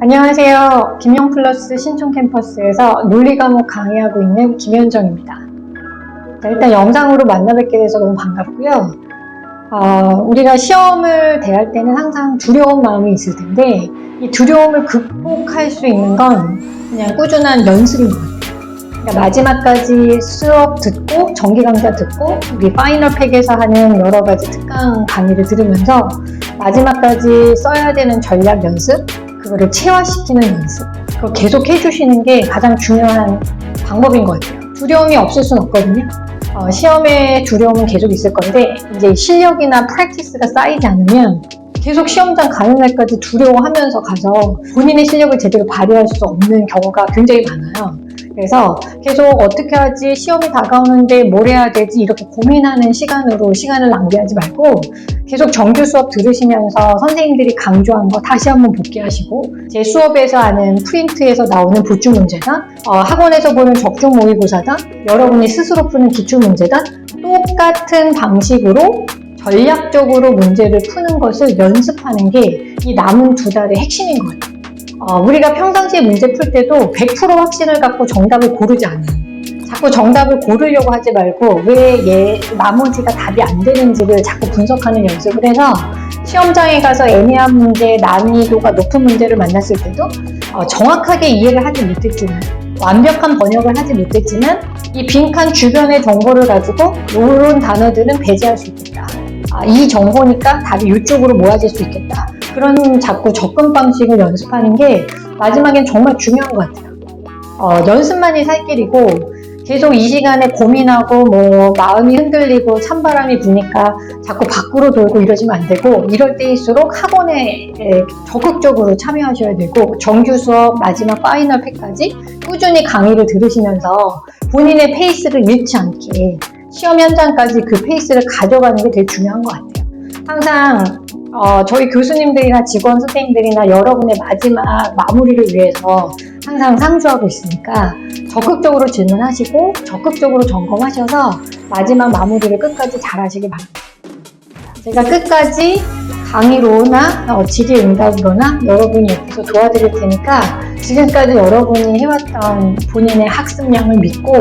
안녕하세요. 김영플러스 신촌 캠퍼스에서 논리 과목 강의하고 있는 김현정입니다. 자, 일단 영상으로 만나 뵙게 돼서 너무 반갑고요. 어, 우리가 시험을 대할 때는 항상 두려운 마음이 있을 텐데 이 두려움을 극복할 수 있는 건 그냥 꾸준한 연습인 것 같아요. 그러니까 마지막까지 수업 듣고 정기 강좌 듣고 우리 파이널 팩에서 하는 여러 가지 특강 강의를 들으면서 마지막까지 써야 되는 전략 연습 그거를 체화시키는 연습 그걸 계속 해주시는 게 가장 중요한 방법인 것 같아요. 두려움이 없을 순 없거든요. 어, 시험에 두려움은 계속 있을 건데 이제 실력이나 프랙티스가 쌓이지 않으면 계속 시험장 가는 날까지 두려워하면서 가서 본인의 실력을 제대로 발휘할 수 없는 경우가 굉장히 많아요. 그래서 계속 어떻게 하지 시험이 다가오는데 뭘 해야 되지 이렇게 고민하는 시간으로 시간을 낭비하지 말고 계속 정규 수업 들으시면서 선생님들이 강조한 거 다시 한번 복기하시고 제 수업에서 하는 프린트에서 나오는 보충 문제다 어, 학원에서 보는 적중 모의고사다 여러분이 스스로 푸는 기출 문제다 똑같은 방식으로 전략적으로 문제를 푸는 것을 연습하는 게 이 남은 두 달의 핵심인 것 같아요. 어, 우리가 평상시에 문제 풀 때도 100% 확신을 갖고 정답을 고르지 않아요. 자꾸 정답을 고르려고 하지 말고 왜 얘 나머지가 답이 안 되는지를 자꾸 분석하는 연습을 해서 시험장에 가서 애매한 문제, 난이도가 높은 문제를 만났을 때도 어, 정확하게 이해를 하지 못했지만 완벽한 번역을 하지 못했지만 이 빈칸 주변의 정보를 가지고 이런 단어들은 배제할 수 있겠다. 아, 이 정보니까 답이 이쪽으로 모아질 수 있겠다. 그런 자꾸 접근 방식을 연습하는 게 마지막엔 정말 중요한 것 같아요. 어, 연습만이 살 길이고 계속 이 시간에 고민하고 뭐 마음이 흔들리고 찬바람이 부니까 자꾸 밖으로 돌고 이러시면 안 되고 이럴 때일수록 학원에 에, 적극적으로 참여하셔야 되고 정규 수업 마지막 파이널 팩까지 꾸준히 강의를 들으시면서 본인의 페이스를 잃지 않게 시험 현장까지 그 페이스를 가져가는 게 되게 중요한 것 같아요. 항상 어, 저희 교수님들이나 직원 선생님들이나 여러분의 마지막 마무리를 위해서 항상 상주하고 있으니까 적극적으로 질문하시고 적극적으로 점검하셔서 마지막 마무리를 끝까지 잘 하시길 바랍니다. 제가 끝까지 강의로나 어, 질의응답으로나 여러분이 옆에서 도와드릴 테니까 지금까지 여러분이 해왔던 본인의 학습량을 믿고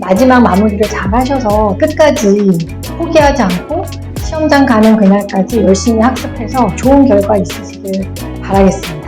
마지막 마무리를 잘 하셔서 끝까지 포기하지 않고 시험장 가는 그날까지 열심히 학습해서 좋은 결과 있으시길 바라겠습니다.